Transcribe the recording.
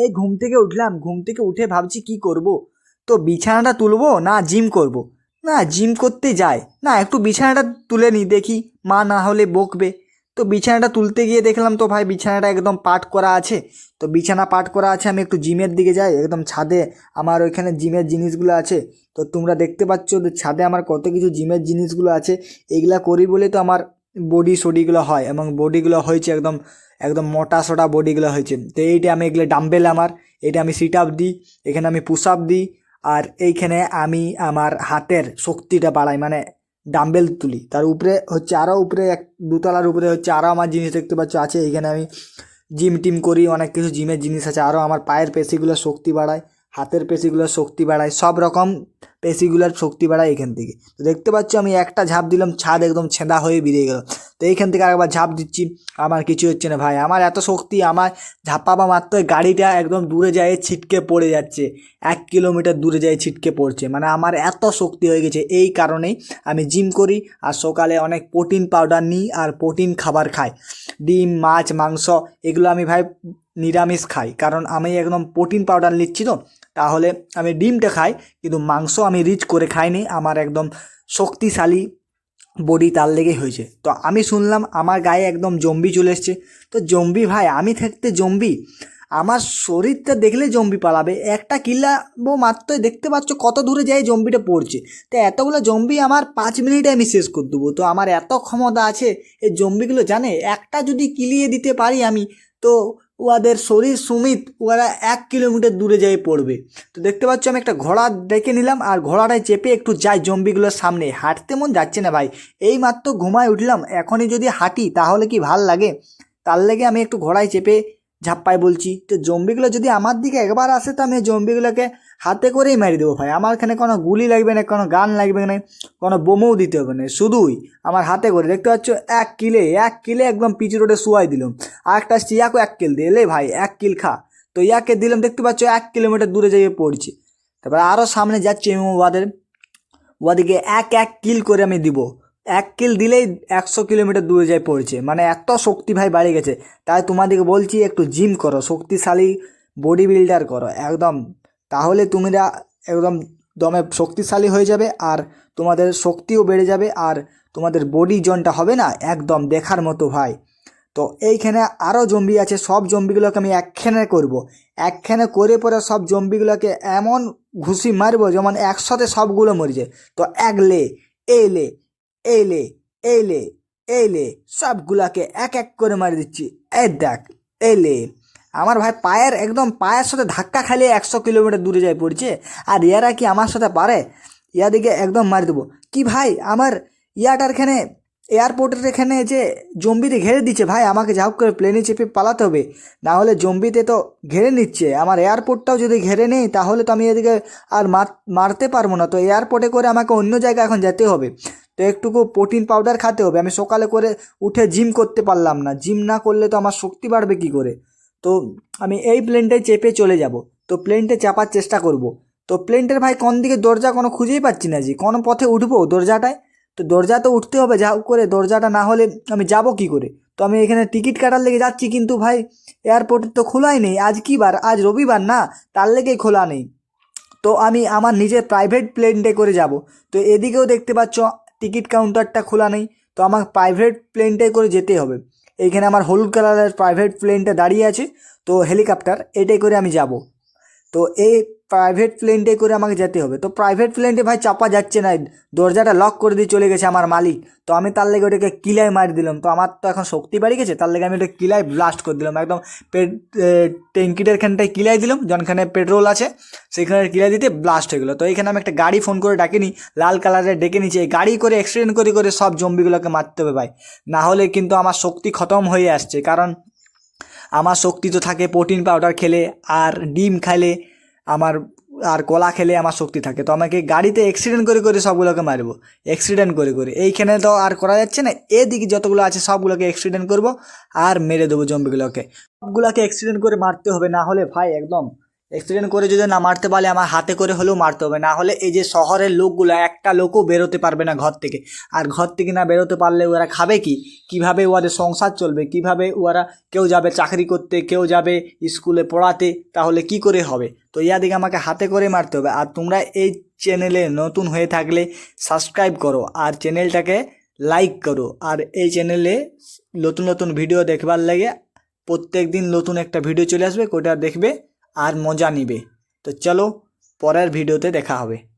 এই ঘুম থেকে উঠলাম। ঘুম থেকে উঠে ভাবছি কি করব? তো বিছানাটা তুলবো না জিম করব। না, জিম করতে যায় না, একটু বিছানাটা তুলে নিই দেখি। মা না হলে বকবে। তো বিছানাটা তুলতে গিয়ে দেখলাম তো ভাই বিছানাটা একদম পাট করা আছে। তো বিছানা পাট করা আছে, আমি একটু জিমের দিকে যাই। একদম ছাদে আমার ওইখানে জিমের জিনিসগুলো আছে। তো তোমরা দেখতে পাচ্ছ ছাদে আমার কত কিছু জিমের জিনিসগুলো আছে। এইগুলা করি বলে তো আমার বডি সডিগুলো হয় এবং বডিগুলো হয়েছে একদম একদম মোটা সোটা বডিগুলো হয়েছে। তো এইটা আমি এগুলো ডাম্বেল আমার এটা আমি সিট আপ দিই, এখানে আমি পুশ আপ দিই, আর এইখানে আমি আমার হাতের শক্তিটা বাড়াই মানে ডাম্বেল তুলি। তার উপরে হচ্ছে আরও উপরে এক, দুতলার উপরে হচ্ছে আরও আমার জিনিস দেখতে পাচ্ছ, আছে এইখানে আমি জিম টিম করি, অনেক কিছু জিমের জিনিস আছে আরও আমার পায়ের পেশিগুলো শক্তি বাড়ায়। হাতের পেশিগুলোর শক্তি বাড়ায়, সব রকম পেশিগুলোর শক্তি বাড়ায় এখান থেকে। তো দেখতে পাচ্ছ, আমি একটা ঝাঁপ দিলাম, ছাদ একদম ছেঁদা হয়ে বেরিয়ে গেল। তো এইখান থেকে আরেকবার ঝাঁপ দিচ্ছি, আমার কিছু হচ্ছে না ভাই। আমার এত শক্তি, আমার ঝাঁপাবা মাত্র গাড়িটা একদম দূরে যায়, ছিটকে পড়ে যাচ্ছে। এক কিলোমিটার দূরে যায়, ছিটকে পড়ছে। মানে আমার এত শক্তি হয়ে গেছে, এই কারণেই আমি জিম করি আর সকালে অনেক প্রোটিন পাউডার নিই আর প্রোটিন খাবার খাই। ডিম, মাছ, মাংস, এগুলো আমি ভাই নিরামিষ খাই। কারণ আমি একদম প্রোটিন পাউডার নিচ্ছি তো তাহলে আমি ডিমটা খাই, কিন্তু মাংস আমি রিচ করে খাইনি, আমার একদম শক্তিশালী বডি তার লেগেই হয়েছে। তো আমি শুনলাম আমার গায়ে একদম জম্বি চলে এসছে। তো জম্বি ভাই, আমি থাকতে জম্বি, আমার শরীরটা দেখলে জম্বি পালাবে। একটা কিল্লাবো মাত্রই দেখতে পাচ্ছ কত দূরে যাই জম্বিটা পড়ছে। তো এতগুলো জম্বি আমার পাঁচ মিনিটে আমি শেষ করে দেবো। তো আমার এত ক্ষমতা আছে, এই জম্বিগুলো জানে? একটা যদি কিলিয়ে দিতে পারি আমি, তো ওদের শরীর সুমিত, ওরা এক কিলোমিটার দূরে যেয়ে পড়বে। তো দেখতে পাচ্ছ, আমি একটা ঘোড়া ডেকে নিলাম, আর ঘোড়াটায় চেপে একটু যাই জম্বিগুলোর সামনে। হাঁটতে মন যাচ্ছে না ভাই। এই মাত্র ঘুমায় উঠলাম, এখনই যদি হাঁটি তাহলে কি ভালো লাগে? তার লেগে আমি একটু ঘোড়ায় চেপে ঝাপ্পাই বলছি। তো জম্বিগুলো যদি আমার দিকে একবার আসে, তো আমি জম্বিগুলোকে হাতে করেই মারি দেবো ভাই। আমার এখানে কোনো গুলি লাগবে না, কোনো গান লাগবে না, কোনো বোমও দিতে হবে না। শুধুই আমার হাতে করে। দেখতে পাচ্ছ, এক কিলে এক কিলে একদম পিচ রোডে শুয়াই দিলাম। আর একটা আসছে, ইয়াকে এক কিল দিয়ে ভাই, এক কিল খা। তো ইয়াকে দিলাম, দেখতে পাচ্ছ, এক কিলোমিটার দূরে যেয়ে পড়ছে। তারপরে আরও সামনে যাচ্ছে আমি ওদের ওদিকে এক এক কিল করে আমি দিব। এক কিল দিলেই একশো কিলোমিটার দূরে যায় পড়ছে। মানে এত শক্তি ভাই বাড়ে গেছে। তাই তোমাদেরকে বলছি, একটু জিম করো, শক্তিশালী বডি বিল্ডার করো, একদম। তাহলে তোমরা একদম দমে শক্তিশালী হয়ে যাবে আর তোমাদের শক্তিও বেড়ে যাবে আর তোমাদের বডি জনটা হবে না একদম দেখার মতো ভাই। তো এইখানে আরও জম্বি আছে, সব জম্বিগুলোকে আমি একখানে করব। একখানে করে পরে সব জম্বিগুলোকে এমন ঘুষি মারবো যেমন একসাথে সবগুলো মরে যায়। তো এক লে এই লে এই লে এই লে এই লে সবগুলাকে এক এক করে মারি দিচ্ছি। এই দেখ এই লে আমার ভাই পায়ের একদম পায়ের সাথে ধাক্কা খাইলে একশো কিলোমিটার দূরে যায় পড়ছে, আর ইয়ারা কি আমার সাথে পারে? ইয়া দিকে একদম মারি দেবো। কি ভাই, আমার ইয়াটার এখানে এয়ারপোর্টের এখানে যে জম্বিতে ঘেরে দিচ্ছে ভাই, আমাকে যা করে প্লেনে চেপে পালাতে হবে। না হলে জম্বিতে তো ঘেরে নিচ্ছে। আমার এয়ারপোর্টটাও যদি ঘেরে নেই, তাহলে তো আমি এদিকে আর মারতে পারব না। তো এয়ারপোর্টে করে আমাকে অন্য জায়গায় এখন যেতে হবে। তো একটুকু প্রোটিন পাউডার খেতে হবে। আমি সকালে করে উঠে জিম করতে পারলাম না। জিম না করলে তো আমার শক্তি বাড়বে কি করে? তো আমি এই প্লেনটায় চেপে চলে যাব। তো প্লেনটা চাপার চেষ্টা করব। তো প্লেনটার ভাই কোন দিকে দরজা কোনো খুঁজেই পাচ্ছি না যে কোনো পথে উঠবো দরজাটায়? তো দরজা তো উঠতে হবে যা করে দরজাটা না হলে আমি যাব কি করে? তো আমি এখানে টিকিট কাটার লেগে যাচ্ছি কিন্তু ভাই এয়ারপোর্ট তো খোলাই নেই। আজ কি বার? আজ রবিবার না? তার লেগেই খোলা নেই। তো আমি আমার নিজের প্রাইভেট প্লেনটে করে যাব। তো এদিকেও দেখতে পাচ্ছ টিকিট কাউন্টারটা খোলা নেই, তো আমার প্রাইভেট প্লেনটাই করে যেতে হবে। এইখানে আমার হলুদ কালারের প্রাইভেট প্লেনটা দাঁড়িয়ে আছে, তো হেলিকপ্টার এটাই করে আমি যাব। তো এই প্রাইভেট প্লেনটাই করে আমাকে যেতে হবে। তো প্রাইভেট প্লেনটে ভাই চাপা যাচ্ছে না, দরজাটা লক করে দিয়ে চলে গেছে আমার মালিক। তো আমি তার লেগে ওটাকে কিলায় মারি দিলাম। তো আমার তো এখন শক্তি বাড়ি গেছে, তার লেগে আমি ওটা কিলায় ব্লাস্ট করে দিলাম। একদম ট্যাঙ্কিটার খানটায় কিলাই দিলাম যেখানে পেট্রোল আছে, সেখানে কিলাই দিতে ব্লাস্ট হয়ে গেলো। তো এখানে আমি একটা গাড়ি ফোন করে ডাকিনি, লাল কালারে ডেকে নিচ্ছি এই গাড়ি করে অ্যাক্সিডেন্ট করে করে সব জম্বিগুলোকে মারতে হবে ভাই। না হলে কিন্তু আমার শক্তি খতম হয়ে আসছে, কারণ আমার শক্তি তো থাকে প্রোটিন পাউডার খেলে, আর ডিম খাইলে আমার আর কলা খেলে আমার শক্তি থাকে। তো আমাকে গাড়িতে অ্যাক্সিডেন্ট করে করে সবগুলোকে মারব। অ্যাক্সিডেন্ট করে করে। এইখানে তো আর করা যাচ্ছে না। এদিকে যতগুলো আছে সবগুলোকে অ্যাক্সিডেন্ট করব আর মেরে দেবো জম্বিগুলোকে। সবগুলোকে অ্যাক্সিডেন্ট করে মারতে হবে, না হলে ভাই একদম অ্যাক্সিডেন্ট করে যদি না মারতে পারলে আমার হাতে করে হলেও মারতে হবে। না হলে এই যে শহরের লোকগুলো, একটা লোকও বেরোতে পারবে না ঘর থেকে। আর ঘর থেকে না বেরোতে পারলে ওরা খাবে কি? কীভাবে ওদের সংসার চলবে? কীভাবে ওরা কেউ যাবে চাকরি করতে, কেউ যাবে স্কুলে পড়াতে, তাহলে কি করে হবে? তো ইয়াদিকে আমাকে হাতে করে মারতে হবে। আর তোমরা এই চ্যানেলে নতুন হয়ে থাকলে সাবস্ক্রাইব করো আর চ্যানেলটাকে লাইক করো। আর এই চ্যানেলে নতুন নতুন ভিডিও দেখবার লাগে। প্রত্যেক দিন নতুন একটা ভিডিও চলে আসবে, কোটা দেখবে আর মজা নিবে। তো চলো পরের ভিডিওতে দেখা হবে।